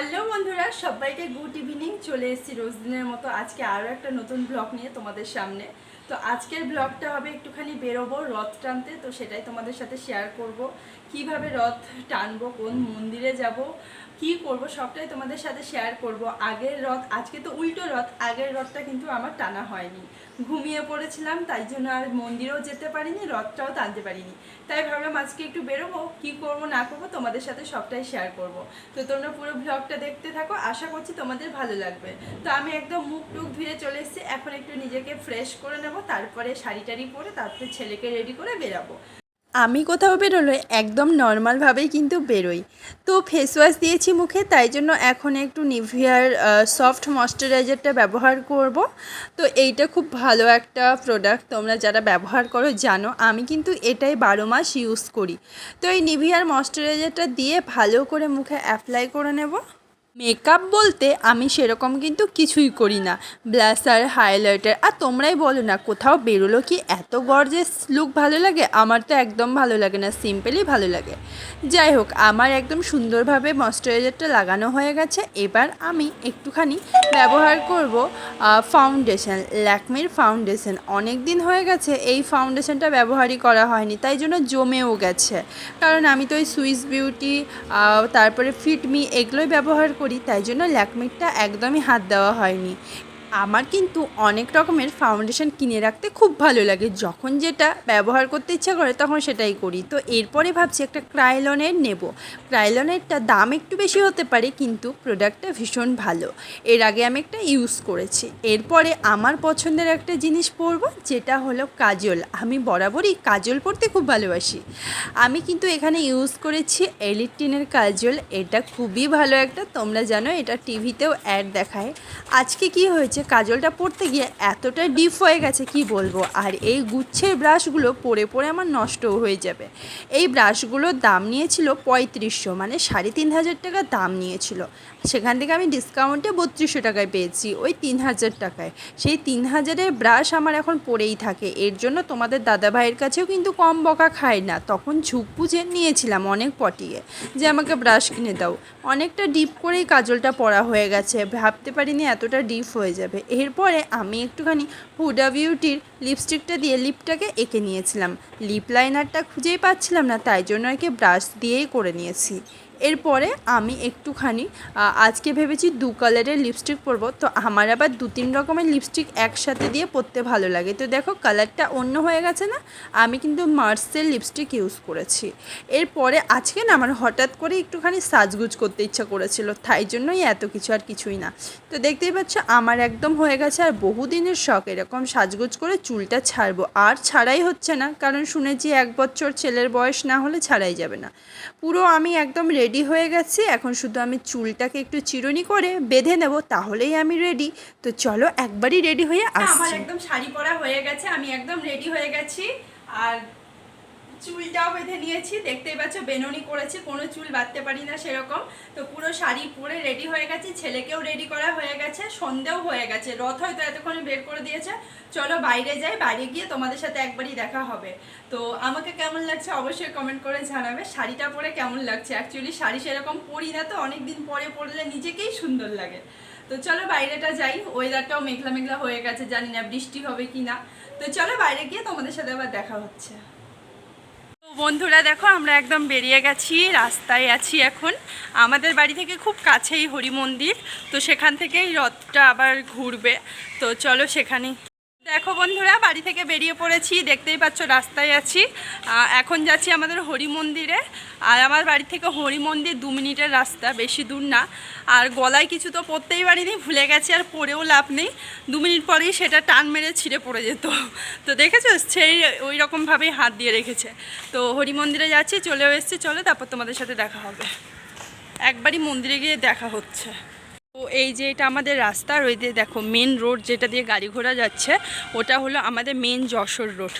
Hello বন্ধুরা, সবাইকে good evening. চলে এসেছি রোজ দিনের মতো আজকে আরও একটা নতুন ব্লগ নিয়ে তোমাদের সামনে। তো আজকের ব্লগটা হবে একটুখানি বেরোবো, রথ টানতে, তো সেটাই তোমাদের সাথে শেয়ার করব। কীভাবে রথ টানবো, কোন মন্দিরে যাব, কি করব, সবটাই তোমাদের সাথে শেয়ার করব। আগের রথ, আজকে তো উল্টো রথ, আগের রথটা কিন্তু আমার টানা হয়নি। ঘুমিয়ে পড়েছিলাম, তাই জন্য আর মন্দিরেও যেতে পারিনি, রথটাও টানতে পারিনি। তাই ভাবলাম আজকে একটু বেরোবো, কি করব, না করব, তোমাদের সাথে সবটাই শেয়ার করব। তো তোমরা পুরো ব্লগটা দেখতে থাকো, আশা করছি তোমাদের ভালো লাগবে। তো আমি একদম মুখ টুক ধুয়ে চলে এসেছি, এখন একটু নিজেকে ফ্রেশ করে নেব, তারপরে শাড়ি টাড়ি পরে তারপরে ছেলেকে রেডি করে বেরাবো। আমি কোথাও বেরোলে একদম নর্মালভাবেই কিন্তু বেরোই। তো ফেস ওয়াশ দিয়েছি মুখে, তাই জন্য এখন একটু নিভিয়ার সফট ময়শ্চারাইজারটা ব্যবহার করব। তো এইটা খুব ভালো একটা প্রোডাক্ট তোমরা যারা ব্যবহার করো জানো। আমি কিন্তু এটাই বারো মাস ইউজ করি। তো এই নিভিয়ার ময়শ্চারাইজারটা দিয়ে ভালো করে মুখে অ্যাপ্লাই করে নেব। মেকআপ বলতে আমি সেরকম কিন্তু কিছুই করি না। ব্লাসার, হাইলাইটার, আর তোমরাই বলো না, কোথাও বেরোলো কি এত গর্জেস লুক ভালো লাগে? আমার তো একদম ভালো লাগে না সিম্পলই ভালো লাগে। যাই হোক, আমার একদম সুন্দরভাবে ময়শ্চারাইজারটা লাগানো হয়ে গেছে। এবার আমি একটুখানি ব্যবহার করব ফাউন্ডেশন ল্যাকমির ফাউন্ডেশন অনেক দিন হয়ে গেছে, এই ফাউন্ডেশনটা ব্যবহারই করা হয়নি, তাই জন্য জমেও গেছে। কারণ আমি তো ওই সুইস বিউটি তারপরে ফিটমি এগুলোই ব্যবহার করি। তাই জন্য ল্যাকমিটটা একদমই হাত দেওয়া হয়নি। আমার কিন্তু অনেক রকমের ফাউন্ডেশন কিনে রাখতে খুব ভালো লাগে। যখন যেটা ব্যবহার করতে ইচ্ছা করে তখন সেটাই করি। তো এরপরে ভাবছি একটা ক্রাইলনের নেব। ক্রাইলনেরটা দাম একটু বেশি হতে পারে কিন্তু প্রোডাক্টটা ভীষণ ভালো। এর আগে আমি একটা ইউজ করেছি। এরপরে আমার পছন্দের একটা জিনিস পরব, যেটা হলো কাজল। আমি বরাবরই কাজল পরতে খুব ভালোবাসি। আমি কিন্তু এখানে ইউজ করেছি এলিটিনের কাজল। এটা খুবই ভালো একটা, তোমরা জানো এটা টিভিতেও অ্যাড দেখায়। আজকে কি হয়েছে কাজলটা পরতে গিয়ে এতটা ডিপ হয়ে গেছে, কি বলব? আর এই গুচ্ছের ব্রাশগুলো পরে পরে আমার নষ্টও হয়ে যাবে। এই ব্রাশগুলোর দাম নিয়েছিল পঁয়ত্রিশশো মানে সাড়ে তিন হাজার টাকা দাম নিয়েছিল। সেখান থেকে আমি ডিসকাউন্টে বত্রিশশো টাকায় পেয়েছি, ওই তিন হাজার টাকায়। সেই তিন হাজারের ব্রাশ আমার এখন পড়েই থাকে। এর জন্য তোমাদের দাদা ভাইয়ের কাছেও কিন্তু কম বকা খায় না। তখন ঝুঁক বুঝে নিয়েছিলাম অনেক পটিয়ে যে আমাকে ব্রাশ কিনে দাও। অনেকটা ডিপ করেই কাজলটা পরা হয়ে গেছে। ভাবতে পারিনি এতটা ডিপ হয়ে যাবে। এরপরে আমি একটুখানি হুডা বিউটির লিপস্টিকটা দিয়ে লিপটাকে এঁকে নিয়েছিলাম। লিপ লাইনারটা খুঁজেই পাচ্ছিলাম না, তাই জন্য একে ব্রাশ দিয়েই করে নিয়েছি। এরপরে আমি একটুখানি আজকে ভেবেছি দু কালারের লিপস্টিক পরব, তো আমার আবার দু তিন রকমের লিপস্টিক একসাথে দিয়ে পরতে ভালো লাগে। তো দেখো কালারটা অন্য হয়ে গেছে না, আমি কিন্তু মার্সের লিপস্টিক ইউজ করেছি। এরপরে আজকে না আমার হঠাৎ করে একটুখানি সাজগুজ করতে ইচ্ছা করেছিল, তাই জন্যই এত কিছু আর কিছুই না। তো দেখতেই পাচ্ছ আমার একদম হয়ে গেছে, আর বহুদিনের শখ এরকম সাজগুজ করে চুলটা ছাড়বো। আর ছাড়াই হচ্ছে না, কারণ শুনেছি এক বছর ছেলের বয়স না হলে ছাড়াই যাবে না। পুরো আমি একদম রেডি হয়ে গেছে। এখন শুধু আমি চুলটাকে একটু চিরুনি করে বেঁধে নেব তাহলেই আমি রেডি তো চলো একবারই রেডি হয়ে আমার একদম শাড়ি পরা হয়ে গেছে আমি একদম রেডি হয়ে গেছি। আর চুলটাও বেঁধে নিয়েছি, দেখতেই পাচ্ছ বেননি করেছি, কোনো চুল বাঁধতে পারি না সেরকম। তো পুরো শাড়ি পরে রেডি হয়ে গেছি, ছেলেকেও রেডি করা হয়ে গেছে সন্ধেও হয়ে গেছে, রথ হয়তো এতক্ষণে বের করে দিয়েছে। চলো বাইরে যাই বাইরে গিয়ে তোমাদের সাথে একবারই দেখা হবে। তো আমাকে কেমন লাগছে অবশ্যই কমেন্ট করে জানাবে, শাড়িটা পরে কেমন লাগছে? অ্যাকচুয়ালি শাড়ি সেরকম পরি না তো অনেক দিন পরে পরলে নিজেকেই সুন্দর লাগে। তো চলো বাইরেটা যাই ওয়েদারটাও মেঘলা মেঘলা হয়ে গেছে, জানি না বৃষ্টি হবে কি না তো চলো বাইরে গিয়ে তোমাদের সাথে আবার দেখা হচ্ছে। বন্ধুরা দেখো, আমরা একদম বেরিয়ে গেছি, রাস্তায় আছি এখন। আমাদের বাড়ি থেকে খুব কাছেই হরি মন্দির, তো সেখান থেকেই রথটা আবার ঘুরবে। তো চলো সেখানে দেখো বন্ধুরা, বাড়ি থেকে বেরিয়ে পড়েছি, দেখতেই পাচ্ছ রাস্তায় আছি। এখন যাচ্ছি আমাদের হরি মন্দিরে। আর আমার বাড়ি থেকে হরি মন্দির দু মিনিটের রাস্তা, বেশি দূর না। আর গলায় কিছু তো পরতেই পারিনি, ভুলে গেছি আর পরেও লাভ নেই। দু মিনিট পরেই সেটা টান মেরে ছিঁড়ে পড়ে যেত। তো দেখেছ? সেই ওই রকমভাবেই হাত দিয়ে রেখেছে। তো হরি মন্দিরে যাচ্ছি, চলেও এসেছি। চলো, তারপর তোমাদের সাথে দেখা হবে। একবারই মন্দিরে গিয়ে দেখা হচ্ছে। তো এই যে এটা আমাদের রাস্তা ওই দিয়ে দেখো মেন রোড যেটা দিয়ে গাড়ি ঘোড়া যাচ্ছে, ওটা হলো আমাদের মেন যশোর রোড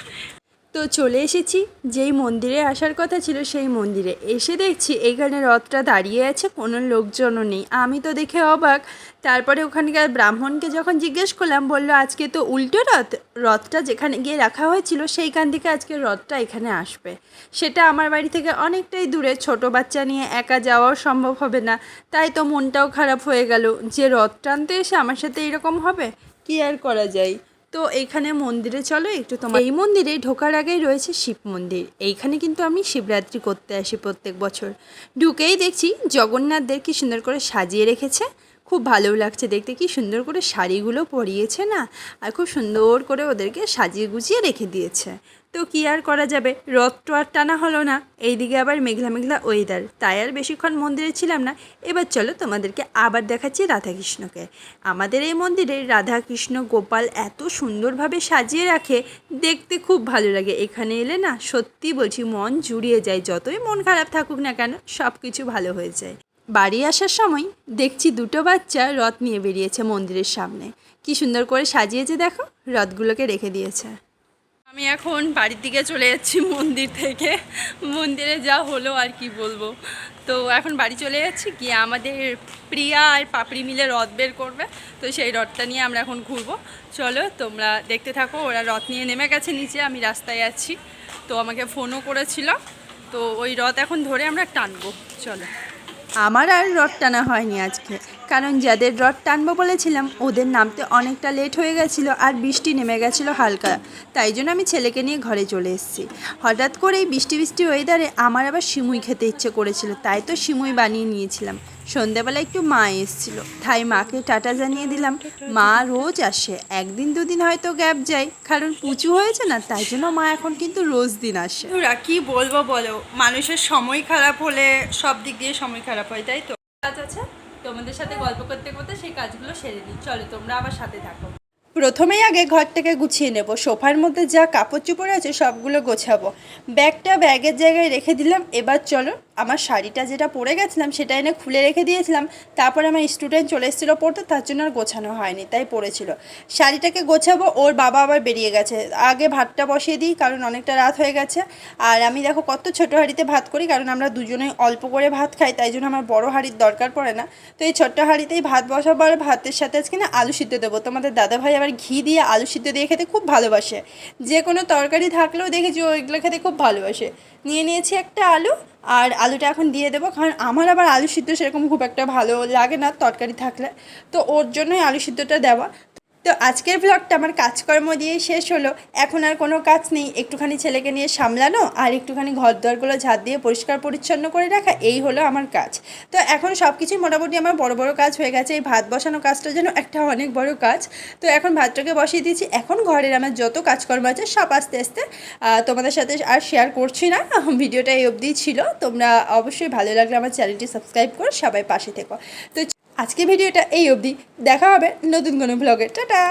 তো চলে এসেছি। যেই মন্দিরে আসার কথা ছিল সেই মন্দিরে। এসে দেখছি এখানে রথটা দাঁড়িয়ে আছে, কোনো লোকজনও নেই। আমি তো দেখে অবাক। তারপরে ওখানকার ব্রাহ্মণকে যখন জিজ্ঞেস করলাম, বলল, আজকে তো উল্টো রথ। রথটা যেখানে গিয়ে রাখা হয়েছিল, সেইখান থেকে আজকে রথটা এখানে আসবে। সেটা আমার বাড়ি থেকে অনেকটাই দূরে। ছোট বাচ্চা নিয়ে একা যাওয়াও সম্ভব হবে না। তাই তো মনটাও খারাপ হয়ে গেল। যে রথ টানতে এসে আমার সাথে এরকম হবে, কি আর করা যায়? তো এইখানে মন্দিরে চলো, একটু তোমার এই মন্দিরে ঢোকার আগেই রয়েছে শিব মন্দির। এইখানে কিন্তু আমি শিবরাত্রি করতে আসি প্রত্যেক বছর। ঢুকেই দেখছি জগন্নাথদের কি সুন্দর করে সাজিয়ে রেখেছে। খুব ভালো লাগছে দেখতে। কি সুন্দর করে শাড়িগুলো পরিয়েছে না? আর খুব সুন্দর করে ওদেরকে সাজিয়ে গুছিয়ে রেখে দিয়েছে। তো কি আর করা যাবে? রথ তো আর টানা হলো না। এইদিকে আবার মেঘলা মেঘলা ওয়েদার তাই আর বেশিক্ষণ মন্দিরে ছিলাম না। এবার চলো তোমাদেরকে আবার দেখাচ্ছি রাধাকৃষ্ণকে। আমাদের এই মন্দিরে রাধাকৃষ্ণ গোপাল এত সুন্দরভাবে সাজিয়ে রাখে, দেখতে খুব ভালো লাগে। এখানে এলে না সত্যি বলছি মন জুড়িয়ে যায়। যতই মন খারাপ থাকুক না কেন সব কিছু ভালো হয়ে যায়। বাড়ি আসার সময় দেখছি দুটো বাচ্চা রথ নিয়ে বেরিয়েছে মন্দিরের সামনে। কি সুন্দর করে সাজিয়েছে দেখো, রথগুলোকে রেখে দিয়েছে। আমি এখন বাড়ির দিকে চলে যাচ্ছি মন্দির থেকে। মন্দিরে যা হলো আর কি বলব। তো এখন বাড়ি চলে যাচ্ছি, গিয়ে আমাদের প্রিয়া আর পাপড়ি মিলে রথ বের করবে। তো সেই রথটা নিয়ে আমরা এখন ঘুরবো। চলো, তোমরা দেখতে থাকো, ওরা রথ নিয়ে নেমে গেছে নিচে, আমি রাস্তায় আছি। তো আমাকে ফোনও করেছিল। তো ওই রথ এখন ধরে আমরা টানবো। চলো। আমার আর রড টানা হয়নি আজকে। কারণ যাদের রড টানবো বলেছিলাম, ওদের নামতে অনেকটা লেট হয়ে গেছিল আর বৃষ্টি নেমে গেছিল হালকা। তাই জন্য আমি ছেলেকে নিয়ে ঘরে চলে এসেছি। হঠাৎ করেই বৃষ্টি বৃষ্টি ওয়েদারে আমার আবার শিমুই খেতে ইচ্ছে করেছিল, তাই তো শিমুই বানিয়ে নিয়েছিলাম। সন্ধেবেলা একটু মা এসেছিল। তাই মাকে টাটা জানিয়ে দিলাম মা রোজ আসে একদিন দুদিন হয়তো গ্যাপ যায় কারণ পুচু হয়েছে না তাই জন্য মা এখন কিন্তু রোজ দিন আসে। ওরা কি বলব বলো মানুষের সময় খারাপ হলে সব দিক দিয়ে সময় খারাপ হয় তাই তো? কাজ আছে তোমাদের সাথে গল্প করতে করতে সেই কাজগুলো সেরে দিই চলো তোমরা আবার সাথে থাকো। প্রথমেই আগে ঘরটাকে গুছিয়ে নেব সোফার মধ্যে যা কাপড় চোপড় আছে সবগুলো গোছাবো। ব্যাগটা ব্যাগের জায়গায় রেখে দিলাম এবার চলো আমার শাড়িটা যেটা পরে গেছিলাম সেটা এনে খুলে রেখে দিয়েছিলাম। তারপরে আমার স্টুডেন্ট চলে এসেছিল পড়তে, তার জন্য আর গোছানো হয়নি, তাই পড়েছিল। শাড়িটাকে গোছাবো, ওর বাবা আবার বেরিয়ে গেছে। আগে ভাতটা বসিয়ে দিই, কারণ অনেকটা রাত হয়ে গেছে। আর আমি দেখো কত ছোটো হাঁড়িতে ভাত করি, কারণ আমরা দুজনেই অল্প করে ভাত খাই, তাই জন্য আমার বড় হাঁড়ির দরকার পড়ে না। তো এই ছোট্ট হাঁড়িতেই ভাত বসাবো আর ভাতের সাথে আজকে না আলু সিদ্ধ দেবো। তোমাদের দাদাভাই আবার ঘি দিয়ে আলু সিদ্ধ দিয়ে খেতে খুব ভালোবাসে। যে কোনো তরকারি থাকলেও দেখেছি ওইগুলো খেতে খুব ভালোবাসে। নিয়ে নিয়েছি একটা আলু আর আলুটা এখন দিয়ে দেবো, কারণ আমার আবার আলু সিদ্ধ সেরকম খুব একটা ভালো লাগে না তরকারি থাকলে। তো ওর জন্যই আলু সিদ্ধটা দেওয়া। তো আজকের ব্লগটা আমার কাজকর্ম দিয়ে শেষ হলো। এখন আর কোনো কাজ নেই। একটুখানি ছেলেকে নিয়ে সামলানো আর একটুখানি ঘর দরগুলো ঝাঁট দিয়ে পরিষ্কার পরিচ্ছন্ন করে রাখা, এই হলো আমার কাজ। তো এখন সব কিছুই মোটামুটি আমার বড় বড় কাজ হয়ে গেছে। এই ভাত বসানো কাজটা যেন একটা অনেক বড় কাজ। তো এখন ভাতটাকে বসিয়ে দিয়েছি। এখন ঘরের আমার যত কাজকর্ম আছে সব আস্তে আস্তে তোমাদের সাথে আর শেয়ার করছি না। ভিডিওটা এই অবধিই ছিল। তোমরা অবশ্যই ভালো লাগলে আমার চ্যানেলটি সাবস্ক্রাইব করো। সবাই পাশে থেকো। তো আজকে ভিডিওটা এই অবধি। দেখা হবে নতুন কোনো ব্লগে টাটা!